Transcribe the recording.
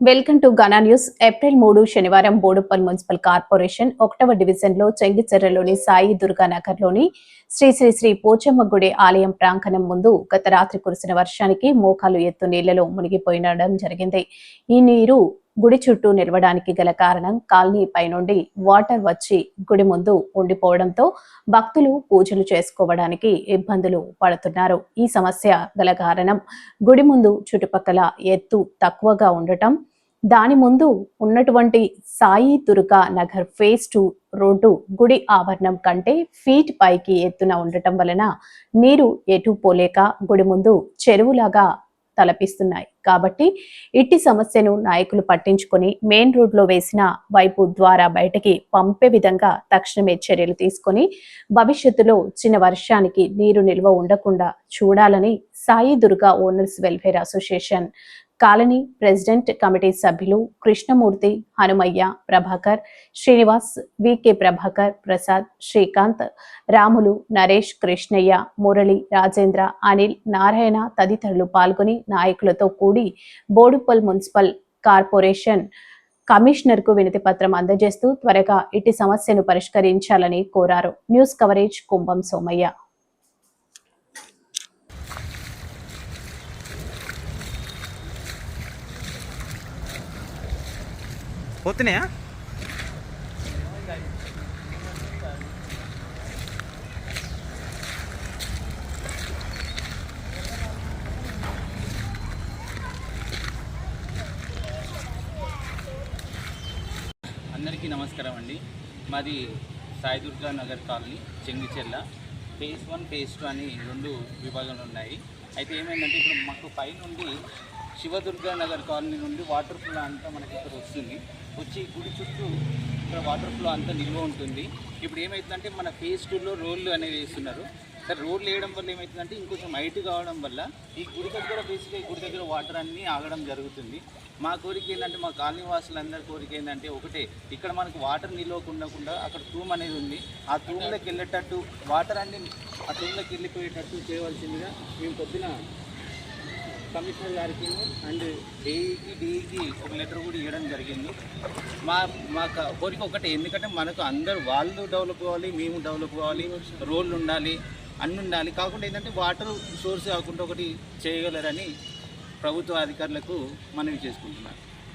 Welcome to Gana news. April మూడు శనివారం Boduppal municipal corporation ఒకటవ డివిజన్లో చెంగిచెర్రలోని సాయి దుర్గా నగర్లోని శ్రీ శ్రీ శ్రీ పోచమ్మ గుడి ఆలయం ప్రాంగణం ముందు గత రాత్రి కురిసిన వర్షానికి మోకాలు ఎత్తు నీళ్ళలో మునిగిపోయినడం జరిగింది. ఈ నీరు గుడి చుట్టూ నిలవడానికి గల కారణం కాలనీ పైనుండి వాటర్ వచ్చి గుడి ముందు ఉండిపోవడంతో భక్తులు పూజలు చేసుకోవడానికి ఇబ్బందులు పడుతున్నారు. ఈ సమస్య గల కారణం గుడి ముందు చుట్టుపక్కల ఎత్తు తక్కువగా ఉండటం దాని ముందు ఉన్నటువంటి Sai Durga Nagar phase two road గుడి ఆవరణం కంటే ఫీట్ పైకి ఎత్తున ఉండటం వలన నీరు ఎటు పోలేక గుడి ముందు చెరువులాగా తలపిస్తున్నాయి. కాబట్టి ఇట్టి సమస్యను నాయకులు పట్టించుకొని మెయిన్ రోడ్లో వేసిన వైపు ద్వారా బయటకి పంపే విధంగా తక్షణమే చర్యలు తీసుకొని భవిష్యత్తులో చిన్న వర్షానికి నీరు నిల్వ ఉండకుండా చూడాలని Sai Durga owners welfare association colony president committee సభ్యులు కృష్ణమూర్తి హనుమయ్య ప్రభాకర్ శ్రీనివాస్ వికే ప్రభాకర్ ప్రసాద్ శ్రీకాంత్ రాములు నరేష్ కృష్ణయ్య మురళి రాజేంద్ర అనిల్ నారాయణ తదితరులు పాల్గొని నాయకులతో కూడి బోడుపల్ మున్సిపల్ కార్పొరేషన్ కమిషనర్కు వినతి పత్రం అందజేస్తూ త్వరగా ఇటు సమస్యను పరిష్కరించాలని కోరారు. News coverage Kumbham Somaiah. పోతున్నాయా? అందరికీ నమస్కారం అండి. మాది Saidurga Nagar colony Chengicherla. Phase one phase two అని రెండు విభాగాలు ఉన్నాయి. అయితే ఏమైందంటే ఇప్పుడు మాకు పై నుండి శివదుర్గా నగర్ కాలనీ నుండి వాటర్ ఫ్లో అంతా మనకి ఇక్కడ వస్తుంది. వచ్చి గుడి చుట్టూ ఇక్కడ వాటర్ ఫ్లో అంతా నిల్వ ఉంటుంది. ఇప్పుడు ఏమవుతుందంటే మన ఫేజ్ టూలో రోడ్లు అనేవి వేస్తున్నారు. సరే రోడ్లు వేయడం వల్ల ఏమవుతుందంటే ఇంకొంచెం హైట్ కావడం వల్ల ఈ గుడి దగ్గర బేసిక్గా ఈ గుడి దగ్గర వాటర్ అన్నీ ఆగడం జరుగుతుంది. మా కోరిక ఏంటంటే మా కాలనీ వాసులందరి కోరిక ఏంటంటే ఒకటే ఇక్కడ మనకు వాటర్ నిలవకుండా అక్కడ తూమ్ అనేది ఉంది. ఆ తూమ్లోకి వెళ్ళేటట్టు వాటర్ అన్ని ఆ తూమ్లోకి వెళ్ళిపోయేటట్టు చేయవలసిందిగా మేము పొద్దున కమిషనర్ గారికి అండ్ డేఈకి డిఈకి ఒక లెటర్ కూడా ఇవ్వడం జరిగింది. మా మా క- కోరిక ఒకటే ఎందుకంటే మనకు అందరు వాళ్ళు డెవలప్ అవ్వాలి మేము డెవలప్ అవ్వాలి రోడ్లు ఉండాలి అన్నీ ఉండాలి. కాకుండా ఏంటంటే వాటర్ సోర్స్ కాకుండా ఒకటి చేయగలరని ప్రభుత్వ అధికారులకు మనవి చేసుకుంటున్నాను.